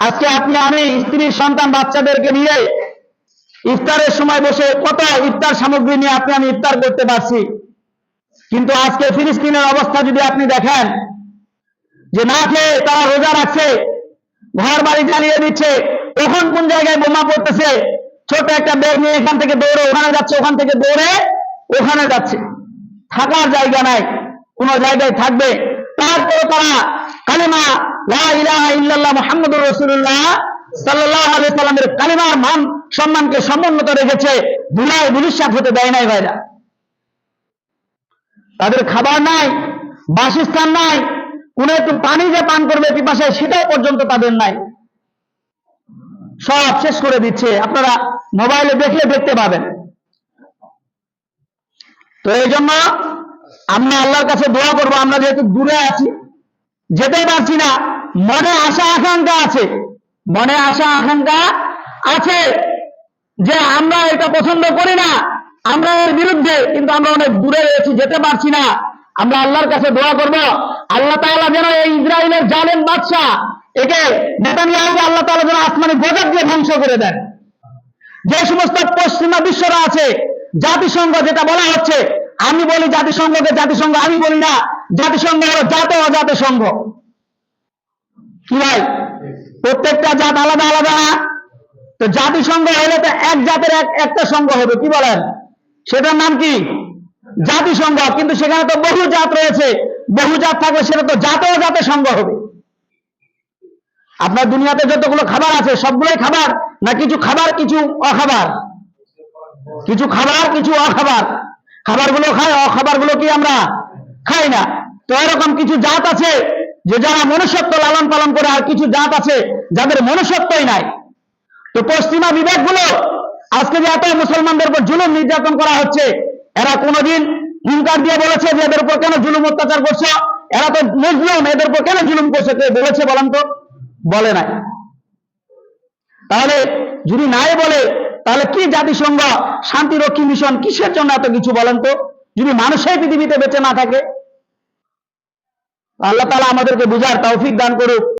আজকে আপনি, আমি স্ত্রীর সন্তান বাচ্চাদেরকে নিয়ে ইফতারের সময় বসে কত ইফতার সামগ্রী নিয়ে আপনি, আমি ইফতার করতে পারছি। কিন্তু আজকে ফিলিস্তিনের অবস্থা যদি আপনি দেখেন, যে না খেয়ে তারা রোজা রাখছে, ঘর বাড়ি জ্বালিয়ে দিচ্ছে, কখন কোন জায়গায় বোমা পড়তেছে ছোট একটা ব্যাগ নিয়ে এখান থেকে দৌড়ে ওখানে যাচ্ছে, ওখান থেকে দৌড়ে ওখানে যাচ্ছে। থাকার জায়গা নাই, কোন জায়গায় থাকবে। তারপরে তারা কালিমা সাল্লামের কালিমার মান সম্মানকে সমুন্নত রেখেছে ধুলায় ধুলিস্বাদ হতে দেয় নাই ভাইরা। তাদের খাবার নাই, বাসস্থান নাই, কোন একটু পানি যে পান করবে সেটাও পর্যন্ত তাদের নাই। সব শেষ করে দিচ্ছে, আপনারা মোবাইলে দেখলে দেখতে পাবেন। তো এই জন্য আমরা আল্লাহর কাছে দোয়া করব, আমরা যেহেতু দূরে আছি যেতে পারছি না মনে আশা আকাঙ্ক্ষা আছে। মনে আশা আকাঙ্ক্ষা আছে যে আমরা এটা পছন্দ করি না। আমরা এর বিরুদ্ধে কিন্তু আমরা অনেক দূরে রয়েছি, যেতে পারছি না। আমরা আল্লাহর কাছে দোয়া করব। আল্লাহ তাআলা যেন এই ইসরায়েলের জালেম বাদশা একে নেতানিয়াহুকে আল্লাহ তাআলা যেন আসমানি গজব দিয়ে ধ্বংস করে দেন। যে সমস্ত পশ্চিমা বিশ্বরা আছে, জাতিসংঘ যেটা বলা হচ্ছে, আমি বলি জাতিসংঘকে জাতিসংঘ, আমি বলি না। জাতিসংঘ হলো জাত অজাত সংঘ। কি ভাই? প্রত্যেকটা জাত আলাদা আলাদা তো জাতিসংঘ হলে তো এক জাতের এক, একটা সংঘ হবে, কি বলেন? সেটার নাম কি? জাতিসংঘ। কিন্তু সেখানে তো বহু জাত রয়েছে। বহু জাত থাকলে সেটা তো জাত ও জাতের সংঘ হবে। আপনার দুনিয়াতে যতগুলো খাবার আছে, সবগুলোই খাবার না কিছু খাবার, কিছু অখাবার? কিছু খাবার, কিছু অখাবার? খাবারগুলো খায় অখাবারগুলো কি আমরা খাই না? তো এরকম কিছু জাত আছে যে যারা মনুষ্যত্ব লালন পালন করে আর কিছু জাত আছে, যাদের মনুষ্যত্বই নাই। তো পশ্চিমা বিবেকগুলো আজকে যে এত মুসলমানদের উপর জুলুম নির্যাতন করা হচ্ছে, এরা কোনোদিন হুঙ্কার দিয়ে বলেছে যে এদের উপর কেন জুলুম অত্যাচার করছে? এরা তো মুসলিম, এদের উপর কেন জুলুম করছে? বলেছে বলেন তো? বলে নাই। তাহলে যদি নাই বলে, তাহলে কি জাতিসংঘ, শান্তিরক্ষী মিশন কিসের জন্য এত কিছু বলেন তো? যদি মানুষই পৃথিবীতে বেঁচে না থাকে আল্লাহ তালা আমাদেরকে বুঝার তৌফিক দান করুক।